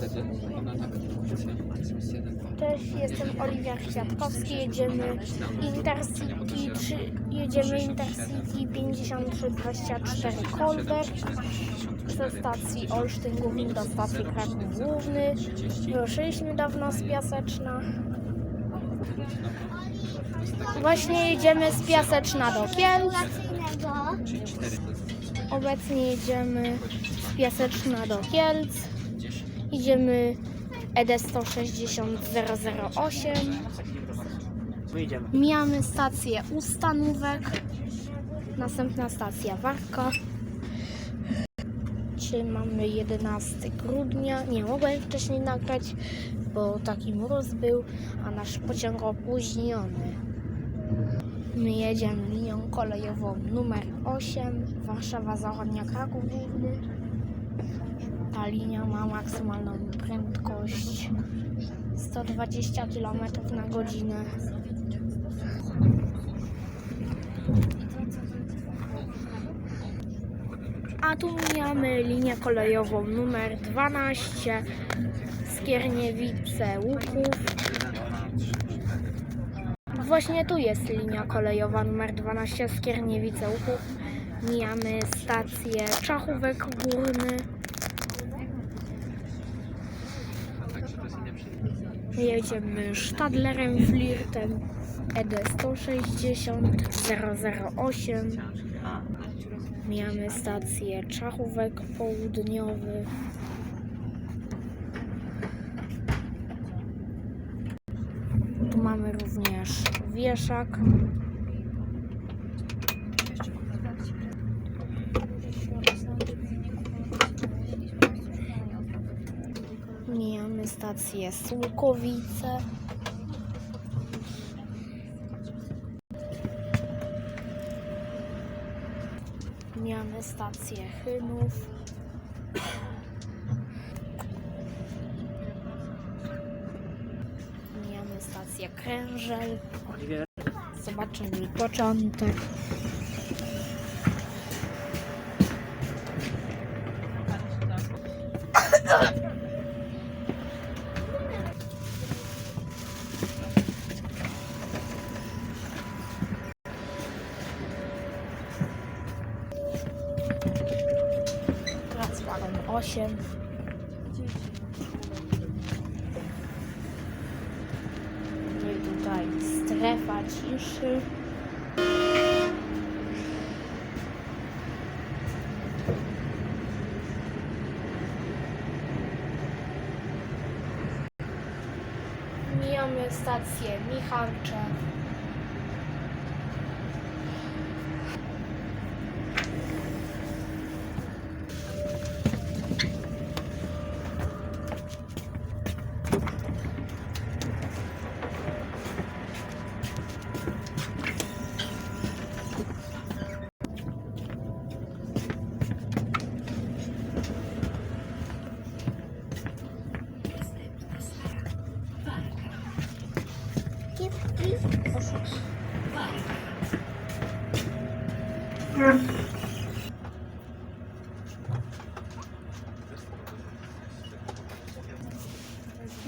wtedy ona tak. Cześć, jestem Oliwia Kwiatkowski. Jedziemy Intercity, trzy, jedziemy Intercity 5324 Kolber ze stacji Olsztyn Główny do stacji Kraków Główny. Ruszyliśmy dawno z Piaseczna. Właśnie jedziemy z Piaseczna do Kielc. Obecnie jedziemy z Piaseczna do Kielc. Idziemy ED 160008. Wyjdziemy. Mijamy stację Ustanówek. Następna stacja Warka. Dzisiaj mamy 11 grudnia. Nie mogłem wcześniej nagrać, bo taki mróz był, a nasz pociąg opóźniony. My jedziemy linią kolejową numer 8, Warszawa Zachodnia Kraków Główny. Ta linia ma maksymalną prędkość 120 km na godzinę. A tu mijamy linię kolejową numer 12 Skierniewice Łuków. Właśnie tu jest linia kolejowa numer 12 Skierniewice Łuków. Mijamy stację Czachówek Górny. Jedziemy Stadlerem Flirtem ED 160 008. Mijamy stację Czachówek Południowy. Tu mamy również wieszak. Mijamy stację Sułkowice. Mijamy stację Chynów. Mijamy stację Krężel. Zobaczymy początek. 8. No i tutaj strefa ciszy. Mijamy stację Michalcze.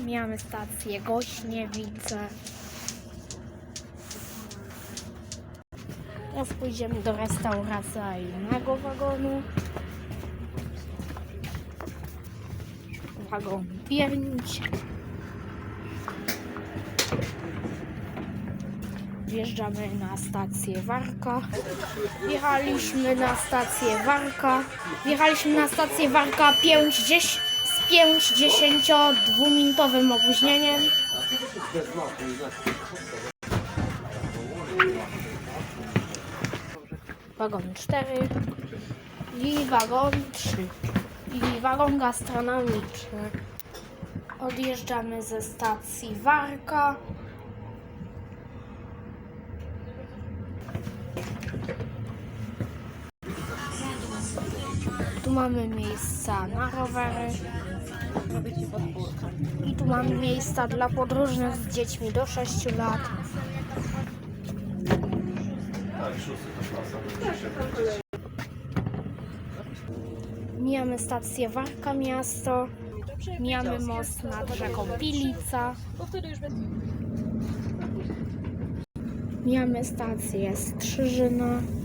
Mijamy stację Gośniewice. Teraz pójdziemy do restauracyjnego wagonu. Wagon 5. Wjeżdżamy na stację Warka. Wjechaliśmy na stację Warka. Wjechaliśmy na stację Warka 5 10 z 5-10 minutowym opóźnieniem. Wagon 4 i wagon 3 i wagon gastronomiczny. Odjeżdżamy ze stacji Warka. Mamy miejsca na rowery. I tu mamy miejsca dla podróżnych z dziećmi do 6 lat. Mijamy stację Warka Miasto. Mijamy most nad rzeką. Pilica. Mijamy stację Strzyżyna.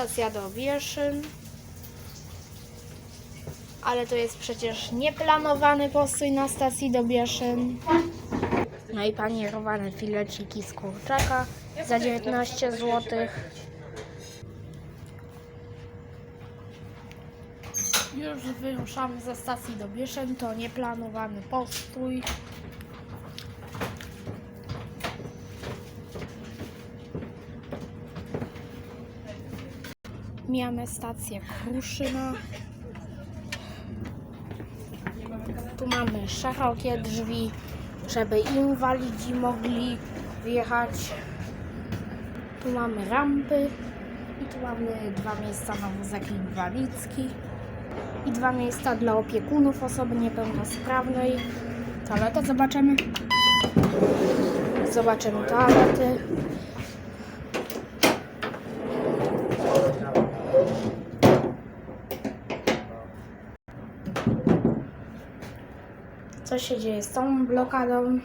Stacja do Wieszyn. Ale to jest przecież nieplanowany postój na stacji do Bieszyn. No i panierowane fileciki z kurczaka za 19 zł. Już wyruszamy ze stacji do Bieszyn, to nieplanowany postój. Mijamy stację Kruszyna. Tu mamy szerokie drzwi, żeby inwalidzi mogli wjechać. Tu mamy rampy i tu mamy dwa miejsca na wózek inwalidzki i dwa miejsca dla opiekunów osoby niepełnosprawnej. Toaletę zobaczymy. Zobaczymy toalety. Co się dzieje z tą blokadą?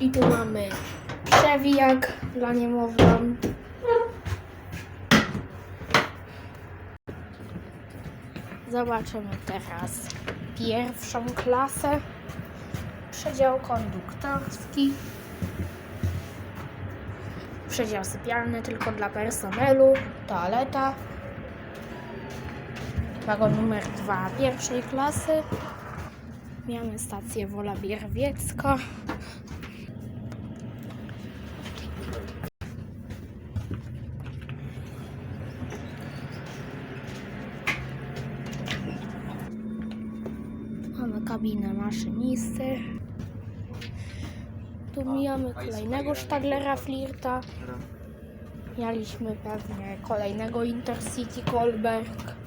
I tu mamy przewijak dla niemowląt. Zobaczymy teraz pierwszą klasę. Przedział konduktorski. Przedział sypialny tylko dla personelu. Toaleta. Wagon numer 2 pierwszej klasy. Mamy stację Wola Bierwiecka. Mamy kabinę maszynisty. Tu mijamy kolejnego Stadlera Flirta. Mieliśmy pewnie kolejnego Intercity Kolberg.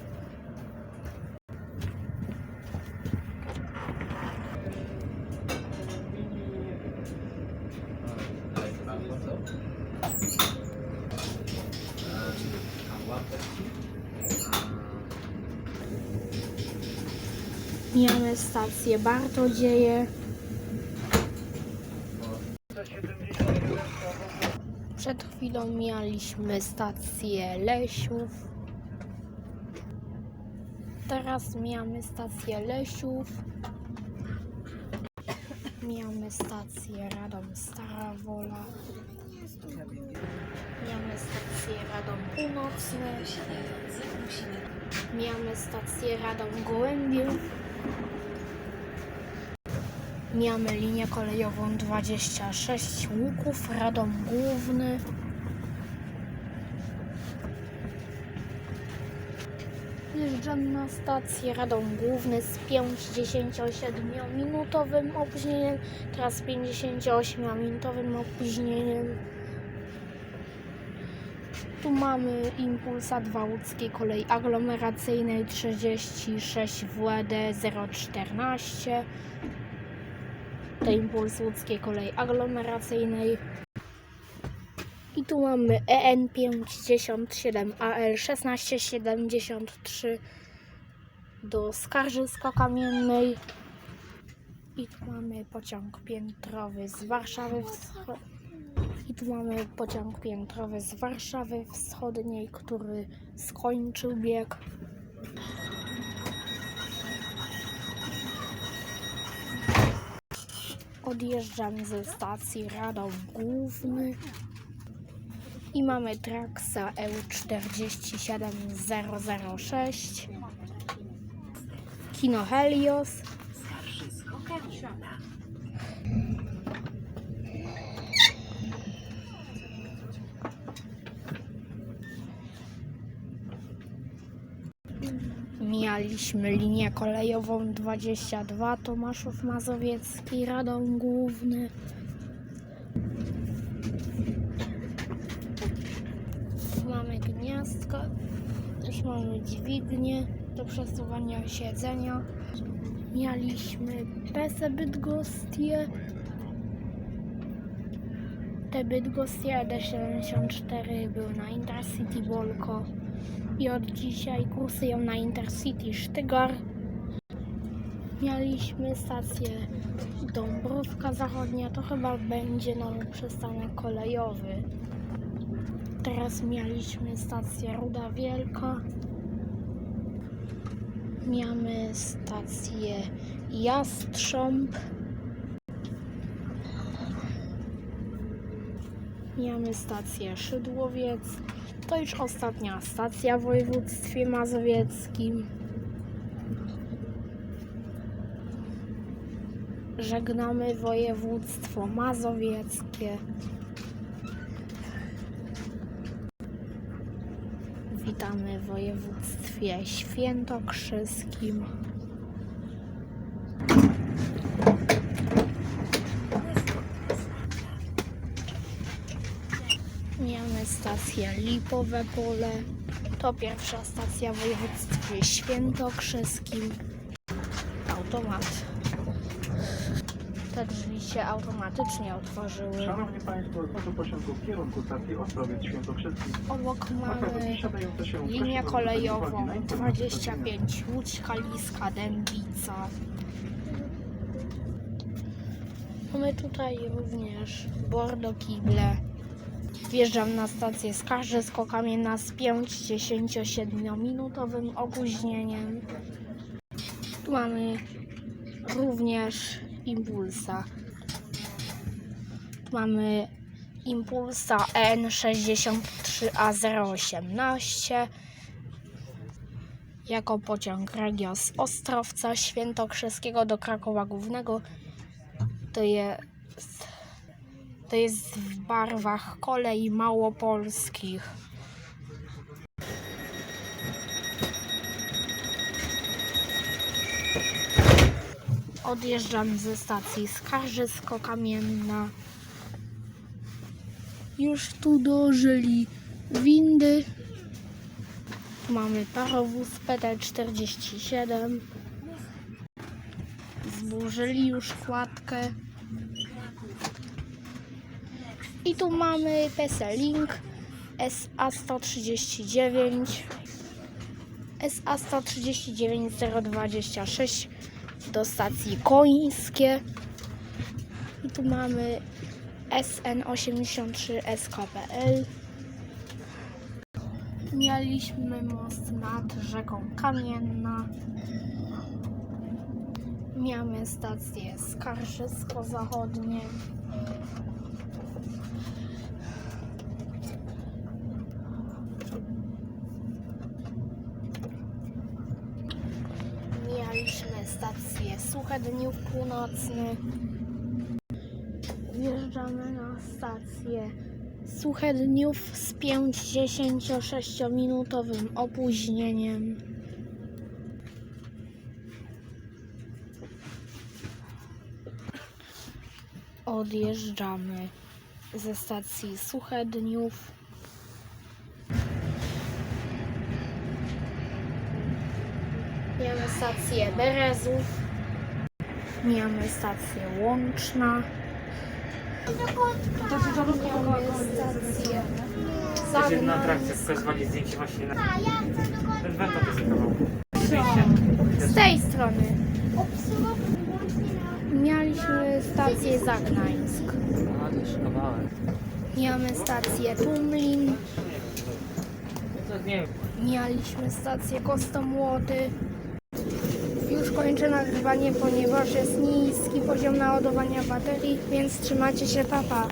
Mijamy stację Bartodzieje. Przed chwilą mijaliśmy stację Lesiów. Teraz mijamy stację Lesiów. Mijamy stację Radom Stara Wola. Mijamy stację Radom Północny. Mijamy stację Radom Gołębiów. Mijamy linię kolejową 26 Łuków, Radom Główny. Wjeżdżam na stację Radom Główny z 57-minutowym opóźnieniem, teraz 58-minutowym opóźnieniem. Tu mamy Impulsa 2 łódzkiej kolei aglomeracyjnej 36 WD 014 to impuls łódzkiej kolei aglomeracyjnej. I tu mamy EN 57 AL 1673 do Skarżyska Kamiennej. I tu mamy pociąg piętrowy z Warszawy Wschodniej. I tu mamy pociąg piętrowy z Warszawy Wschodniej, który skończył bieg. Odjeżdżamy ze stacji Radom Główny. I mamy Traxa E EU47006 Kino Helios Mijaliśmy linię kolejową 22 Tomaszów Mazowiecki, Radom Główny. Mamy gniazdko, też mamy dźwignię do przesuwania siedzenia. Mieliśmy Pesę Bydgosztie, Bydgoszcz D74 był na Intercity Bolko i od dzisiaj kursują na Intercity Sztygar. Mieliśmy stację Dąbrówka Zachodnia, to chyba będzie nowy przystanek kolejowy. Teraz mieliśmy stację Ruda Wielka. Mamy stację Jastrząb. Mamy stację Szydłowiec. To już ostatnia stacja w województwie mazowieckim. Żegnamy województwo mazowieckie. Witamy w województwie świętokrzyskim. Mamy stację Lipowe Pole. To pierwsza stacja w województwie świętokrzyskim. Automat. Te drzwi się automatycznie otworzyły. Szanowni Państwo, proszę pociągu w kierunku stacji Ostrowiec Świętokrzyski. Obok mamy linię kolejową zwrócić uwagę na informacje 25 Łódź Kaliska Dębica. Mamy tutaj również Bordo Kible. Wjeżdżam na stację Skarżysko-Kamienna z 5-10-7 opóźnieniem. Tu mamy również Impulsa. Tu mamy Impulsa N63A018 jako pociąg Regio z Ostrowca Świętokrzyskiego do Krakowa Głównego. To jest, to jest w barwach kolei małopolskich. Odjeżdżam ze stacji Skarżysko-Kamienna. Już tu dożyli windy. Mamy parowóz PT47. Zburzyli już kładkę. I tu mamy PSE-Link SA139 SA139026 do stacji Końskie. I tu mamy SN83 SKPL. Mieliśmy most nad rzeką Kamienna. Mamy stację Skarżysko-Zachodnie. Mieliśmy stację Suchedniów Północny. Wjeżdżamy na stację Suchedniów z 5-10-6 minutowym opóźnieniem. Odjeżdżamy ze stacji Suchedniów. Mamy stację Berezów. Mamy stację Łączna. Mamy stację To jest jedna atrakcja, pokazywali zdjęcie właśnie na... Ten węta. Zdjęcie. Z tej strony mieliśmy stację Zagnańsk. A, to kawałek. Stację Tumlin. To nie wiem. Mieliśmy stację Kostomłoty. Już kończę nagrywanie, ponieważ jest niski poziom naładowania baterii, więc trzymacie się papa.